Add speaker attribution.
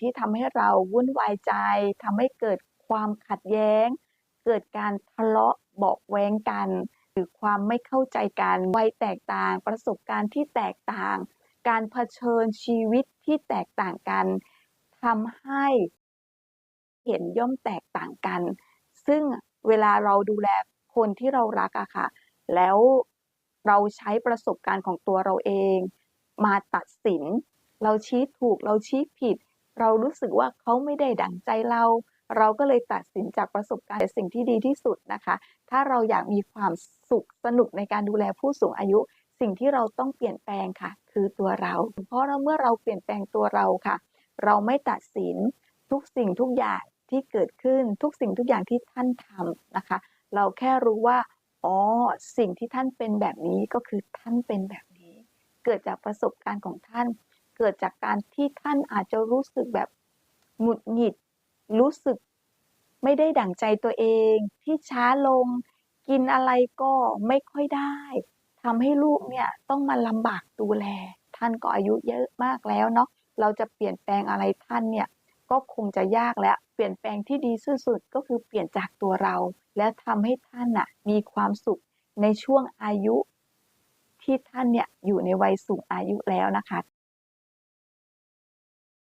Speaker 1: ที่ทำให้เราวุ่นวายใจทำให้เกิดความขัดแย้ง เกิดการทะเลาะเบาะแว้งกัน หรือความไม่เข้าใจกันวัยแตกต่าง ประสบการณ์ที่แตกต่าง การเผชิญชีวิตที่แตกต่างกันทำให้เห็นย่อมแตกต่างกัน ซึ่งเวลาเราดูแลคนที่เรารักอะค่ะ แล้วเราใช้ประสบการณ์ของตัวเราเอง มาตัดสิน เราชี้ถูกเราชี้ผิด เรารู้สึกว่าเขาไม่ได้ดั่งใจเรา เราก็เลยตัดสินจากประสบการณ์แต่สิ่งที่ดีที่สุดนะคะ ถ้าเราอยากมีความสุขสนุกในการดูแลผู้สูงอายุ สิ่งที่เราต้องเปลี่ยนแปลงค่ะ คือตัวเรา เพราะเราเมื่อเราเปลี่ยนแปลงตัวเราค่ะ เราไม่ตัดสินทุกสิ่งทุกอย่างที่เกิดขึ้นทุกสิ่งทุกอย่างที่ท่านทำนะคะ เราแค่รู้ว่าอ๋อสิ่งที่ท่านเป็นแบบนี้ก็คือท่านเป็นแบบนี้ เกิดจากประสบการณ์ของท่าน เกิดจากการที่ท่านอาจจะรู้สึกแบบหงุดหงิด รู้สึกไม่ได้ดั่งใจตัวเอง ที่ช้าลง กินอะไรก็ไม่ค่อยได้ทำให้ลูกเนี่ยต้องมาลำบากดูแล ท่านก็อายุเยอะมากแล้วเนาะเราจะเปลี่ยนแปลงอะไรท่านเนี่ยก็คงจะยากแล้ว เปลี่ยนแปลงที่ดีสุดก็คือเปลี่ยนจากตัวเรา และทำให้ท่านน่ะมีความสุขในช่วงอายุที่ท่านเนี่ยอยู่ในวัยสูงอายุแล้วนะคะ